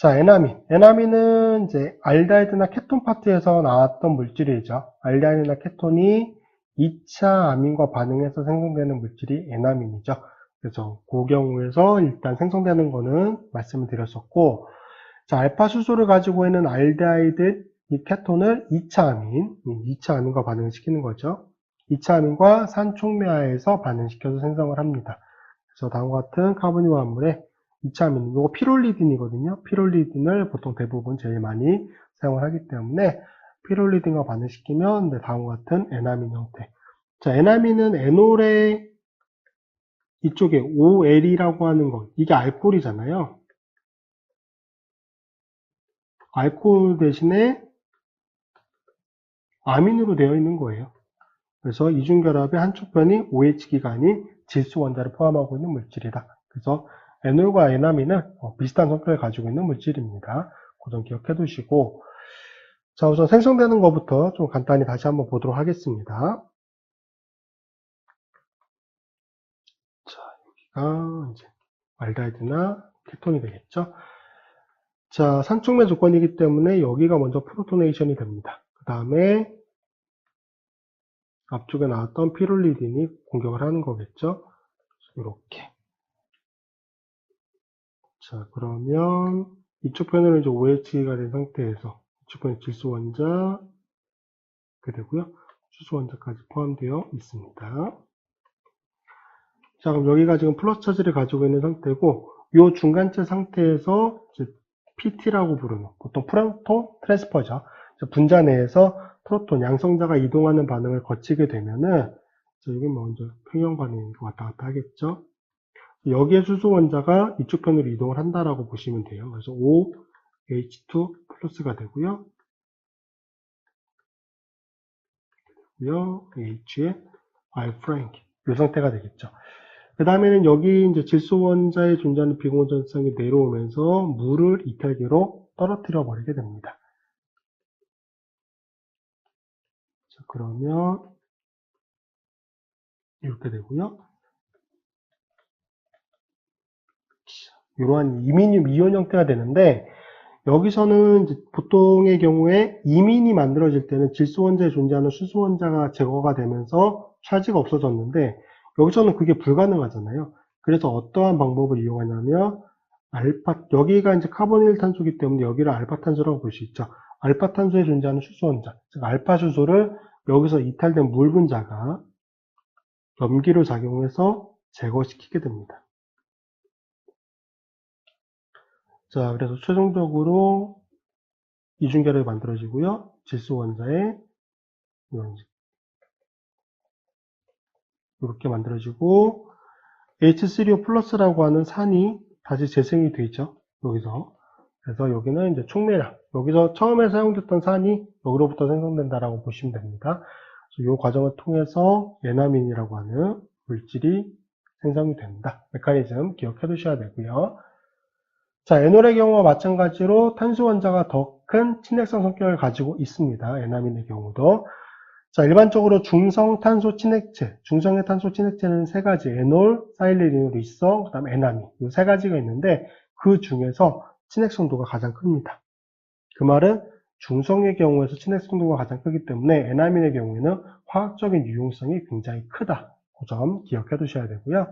자, 에나민. 에나민은 이제 알데하이드나 케톤 파트에서 나왔던 물질이죠. 알데하이드나 케톤이 2차 아민과 반응해서 생성되는 물질이 에나민이죠. 그래서 그 경우에서 일단 생성되는 거는 말씀을 드렸었고, 자, 알파 수소를 가지고 있는 알데하이드 이 케톤을 2차 아민, 2차 아민과 반응을 시키는 거죠. 2차 아민과 산촉매화에서 반응시켜서 생성을 합니다. 그래서 다음과 같은 카보니와 합물에 2차 아민, 이거 피롤리딘이거든요. 피롤리딘을 보통 대부분 제일 많이 사용을 하기 때문에 피롤리딘과 반응시키면 네, 다음과 같은 에나민 형태. 자, 에나민은 에놀의 이쪽에 OL이라고 하는 것, 이게 알코올이잖아요. 알코올 대신에 아민으로 되어 있는 거예요. 그래서 이중결합의 한쪽 편이 OH기가 아닌 질소 원자를 포함하고 있는 물질이다. 그래서 에놀과 에나민은 어, 비슷한 성격을 가지고 있는 물질입니다. 그점 기억해 두시고 자 우선 생성되는 것부터 좀 간단히 다시 한번 보도록 하겠습니다. 자 여기가 이제 알데하이드나 케톤이 되겠죠. 자 산촉매 조건이기 때문에 여기가 먼저 프로토네이션이 됩니다. 그 다음에 앞쪽에 나왔던 피롤리딘이 공격을 하는 거겠죠. 이렇게. 자, 그러면 이쪽 편으로 이제 OH가 된 상태에서 이쪽 편에 질소 원자 이렇게 되고요. 수소 원자까지 포함되어 있습니다. 자, 그럼 여기가 지금 플러스 차지를 가지고 있는 상태고 이 중간체 상태에서 이제 PT라고 부르는 보통 프론토 트랜스퍼죠. 분자 내에서 프로톤 양성자가 이동하는 반응을 거치게 되면은 자, 여기 먼저 평형 반응이 왔다 갔다 하겠죠. 여기에 수소 원자가 이쪽 편으로 이동을 한다라고 보시면 돼요. 그래서 OH2 플러스가 되고요. 되고요. H에 R 프랭크 이 상태가 되겠죠. 그 다음에는 여기 이제 질소 원자에 존재하는 비공전성이 내려오면서 물을 이탈기로 떨어뜨려 버리게 됩니다. 자, 그러면 이렇게 되고요. 이러한 이민륨 이온 형태가 되는데 여기서는 보통의 경우에 이민이 만들어질 때는 질소 원자에 존재하는 수소 원자가 제거가 되면서 차지가 없어졌는데 여기서는 그게 불가능하잖아요. 그래서 어떠한 방법을 이용하냐면 알파 여기가 이제 카보닐 탄소이기 때문에 여기를 알파 탄소라고 볼 수 있죠. 알파 탄소에 존재하는 수소 원자, 즉 알파 수소를 여기서 이탈된 물 분자가 염기로 작용해서 제거시키게 됩니다. 자, 그래서 최종적으로 이중결합이 만들어지고요. 질소 원자에 이런 이렇게 만들어지고 H3O 플러스라고 하는 산이 다시 재생이 되죠. 여기서. 그래서 여기는 이제 촉매량. 여기서 처음에 사용됐던 산이 여기로부터 생성된다라고 보시면 됩니다. 이 과정을 통해서 에나민이라고 하는 물질이 생성이 된다. 메커니즘 기억해 두셔야 되고요. 자, 에놀의 경우와 마찬가지로 탄소 원자가 더 큰 친핵성 성격을 가지고 있습니다. 에나민의 경우도. 자, 일반적으로 중성 탄소 친핵체, 중성의 탄소 친핵체는 세 가지, 에놀, 사일리린, 리성, 그 다음 에나민, 이 세 가지가 있는데 그 중에서 친핵성도가 가장 큽니다. 그 말은 중성의 경우에서 친핵성도가 가장 크기 때문에 에나민의 경우에는 화학적인 유용성이 굉장히 크다. 그 점 기억해 두셔야 되고요.